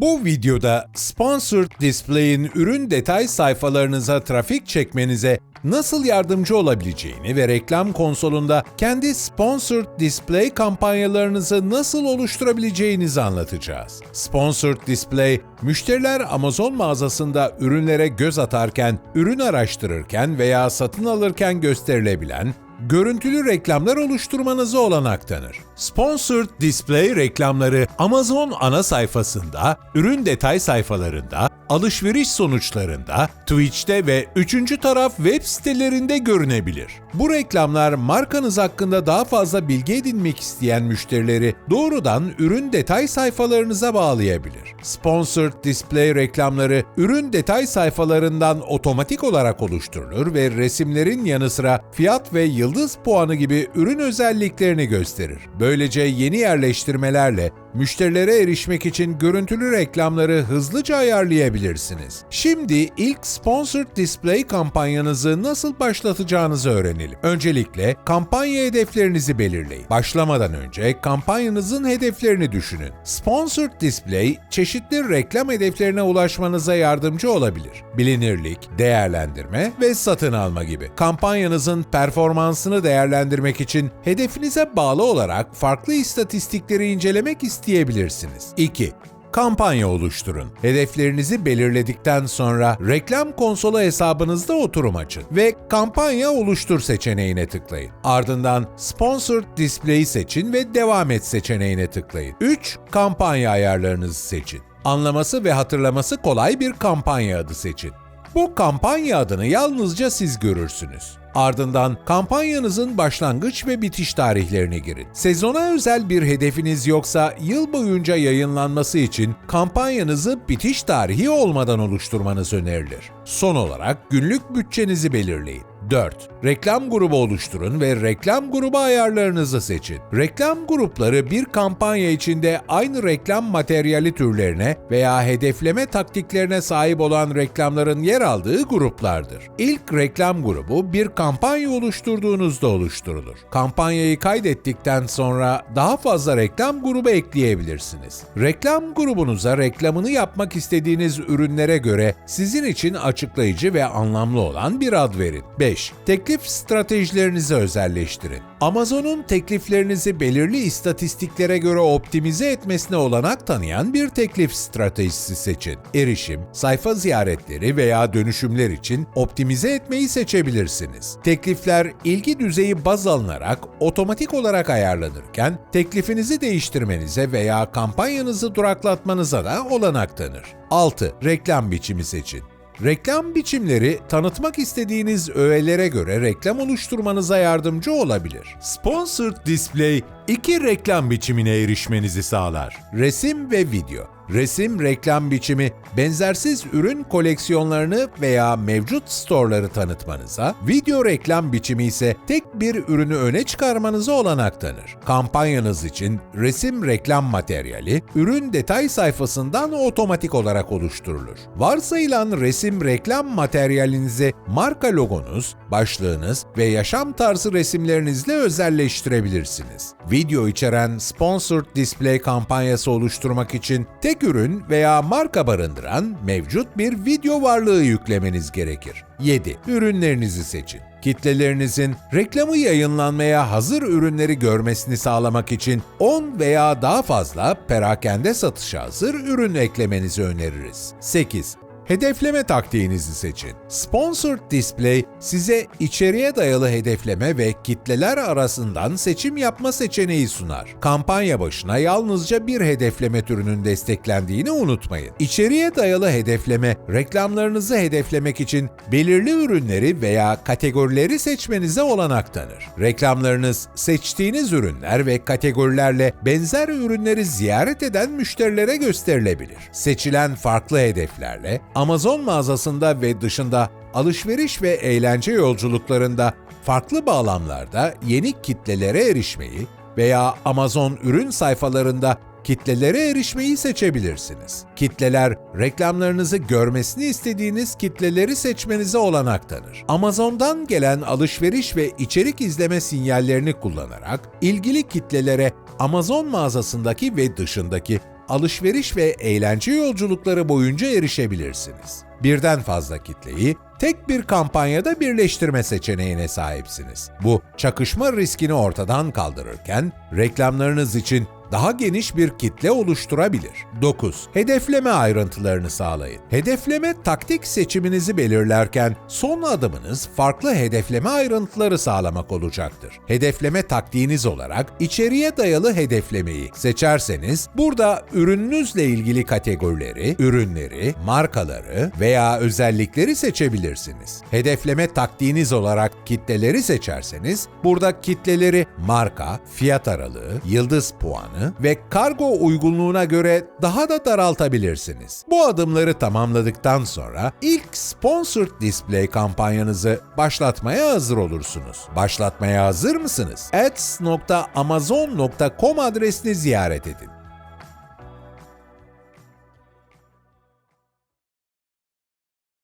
Bu videoda Sponsored Display'in ürün detay sayfalarınıza trafik çekmenize nasıl yardımcı olabileceğini ve reklam konsolunda kendi Sponsored Display kampanyalarınızı nasıl oluşturabileceğinizi anlatacağız. Sponsored Display, müşteriler Amazon mağazasında ürünlere göz atarken, ürün araştırırken veya satın alırken gösterilebilen görüntülü reklamlar oluşturmanızı olanak tanır. Sponsored Display reklamları Amazon ana sayfasında, ürün detay sayfalarında, alışveriş sonuçlarında, Twitch'te ve üçüncü taraf web sitelerinde görünebilir. Bu reklamlar markanız hakkında daha fazla bilgi edinmek isteyen müşterileri doğrudan ürün detay sayfalarınıza bağlayabilir. Sponsored Display reklamları ürün detay sayfalarından otomatik olarak oluşturulur ve resimlerin yanı sıra fiyat ve yıldız puanı gibi ürün özelliklerini gösterir. Böylece yeni yerleştirmelerle müşterilere erişmek için görüntülü reklamları hızlıca ayarlayabilirsiniz. Şimdi ilk Sponsored Display kampanyanızı nasıl başlatacağınızı öğrenelim. Öncelikle kampanya hedeflerinizi belirleyin. Başlamadan önce kampanyanızın hedeflerini düşünün. Sponsored Display, çeşitli reklam hedeflerine ulaşmanıza yardımcı olabilir. Bilinirlik, değerlendirme ve satın alma gibi. Kampanyanızın performansını değerlendirmek için hedefinize bağlı olarak farklı istatistikleri incelemek isteyebilirsiniz. 2. Kampanya oluşturun. Hedeflerinizi belirledikten sonra reklam konsolu hesabınızda oturum açın ve kampanya oluştur seçeneğine tıklayın. Ardından Sponsored Display seçin ve devam et seçeneğine tıklayın. 3. Kampanya ayarlarınızı seçin. Anlaması ve hatırlaması kolay bir kampanya adı seçin. Bu kampanya adını yalnızca siz görürsünüz. Ardından kampanyanızın başlangıç ve bitiş tarihlerini girin. Sezona özel bir hedefiniz yoksa yıl boyunca yayınlanması için kampanyanızı bitiş tarihi olmadan oluşturmanız önerilir. Son olarak günlük bütçenizi belirleyin. 4. Reklam grubu oluşturun ve reklam grubu ayarlarınızı seçin. Reklam grupları bir kampanya içinde aynı reklam materyali türlerine veya hedefleme taktiklerine sahip olan reklamların yer aldığı gruplardır. İlk reklam grubu bir kampanya oluşturduğunuzda oluşturulur. Kampanyayı kaydettikten sonra daha fazla reklam grubu ekleyebilirsiniz. Reklam grubunuza reklamını yapmak istediğiniz ürünlere göre sizin için açıklayıcı ve anlamlı olan bir ad verin. 5. Teklif stratejilerinizi özelleştirin. Amazon'un tekliflerinizi belirli istatistiklere göre optimize etmesine olanak tanıyan bir teklif stratejisi seçin. Erişim, sayfa ziyaretleri veya dönüşümler için optimize etmeyi seçebilirsiniz. Teklifler ilgi düzeyi baz alınarak otomatik olarak ayarlanırken teklifinizi değiştirmenize veya kampanyanızı duraklatmanıza da olanak tanır. 6. Reklam biçimi seçin. Reklam biçimleri tanıtmak istediğiniz öğelere göre reklam oluşturmanıza yardımcı olabilir. Sponsored Display iki reklam biçimine erişmenizi sağlar. Resim ve video. Resim reklam biçimi benzersiz ürün koleksiyonlarını veya mevcut storeları tanıtmanıza, video reklam biçimi ise tek bir ürünü öne çıkarmanıza olanak tanır. Kampanyanız için resim reklam materyali ürün detay sayfasından otomatik olarak oluşturulur. Varsayılan resim reklam materyalinizi marka logonuz, başlığınız ve yaşam tarzı resimlerinizle özelleştirebilirsiniz. Video içeren sponsored display kampanyası oluşturmak için tek ürün veya marka barındıran mevcut bir video varlığı yüklemeniz gerekir. 7. Ürünlerinizi seçin. Kitlelerinizin reklamı yayınlanmaya hazır ürünleri görmesini sağlamak için 10 veya daha fazla perakende satışa hazır ürün eklemenizi öneririz. 8. Hedefleme taktiğinizi seçin. Sponsored Display size içeriye dayalı hedefleme ve kitleler arasından seçim yapma seçeneği sunar. Kampanya başına yalnızca bir hedefleme türünün desteklendiğini unutmayın. İçeriye dayalı hedefleme, reklamlarınızı hedeflemek için belirli ürünleri veya kategorileri seçmenize olanak tanır. Reklamlarınız seçtiğiniz ürünler ve kategorilerle benzer ürünleri ziyaret eden müşterilere gösterilebilir. Seçilen farklı hedeflerle Amazon mağazasında ve dışında alışveriş ve eğlence yolculuklarında farklı bağlamlarda yeni kitlelere erişmeyi veya Amazon ürün sayfalarında kitlelere erişmeyi seçebilirsiniz. Kitleler, reklamlarınızı görmesini istediğiniz kitleleri seçmenize olanak tanır. Amazon'dan gelen alışveriş ve içerik izleme sinyallerini kullanarak ilgili kitlelere Amazon mağazasındaki ve dışındaki alışveriş ve eğlence yolculukları boyunca erişebilirsiniz. Birden fazla kitleyi tek bir kampanyada birleştirme seçeneğine sahipsiniz. Bu çakışma riskini ortadan kaldırırken reklamlarınız için daha geniş bir kitle oluşturabilir. 9. Hedefleme ayrıntılarını sağlayın. Hedefleme taktik seçiminizi belirlerken son adımınız farklı hedefleme ayrıntıları sağlamak olacaktır. Hedefleme taktiğiniz olarak içeriye dayalı hedeflemeyi seçerseniz burada ürününüzle ilgili kategorileri, ürünleri, markaları veya özellikleri seçebilirsiniz. Hedefleme taktiğiniz olarak kitleleri seçerseniz burada kitleleri marka, fiyat aralığı, yıldız puanı ve kargo uygunluğuna göre daha da daraltabilirsiniz. Bu adımları tamamladıktan sonra ilk Sponsored Display kampanyanızı başlatmaya hazır olursunuz. Başlatmaya hazır mısınız? ads.amazon.com adresini ziyaret edin.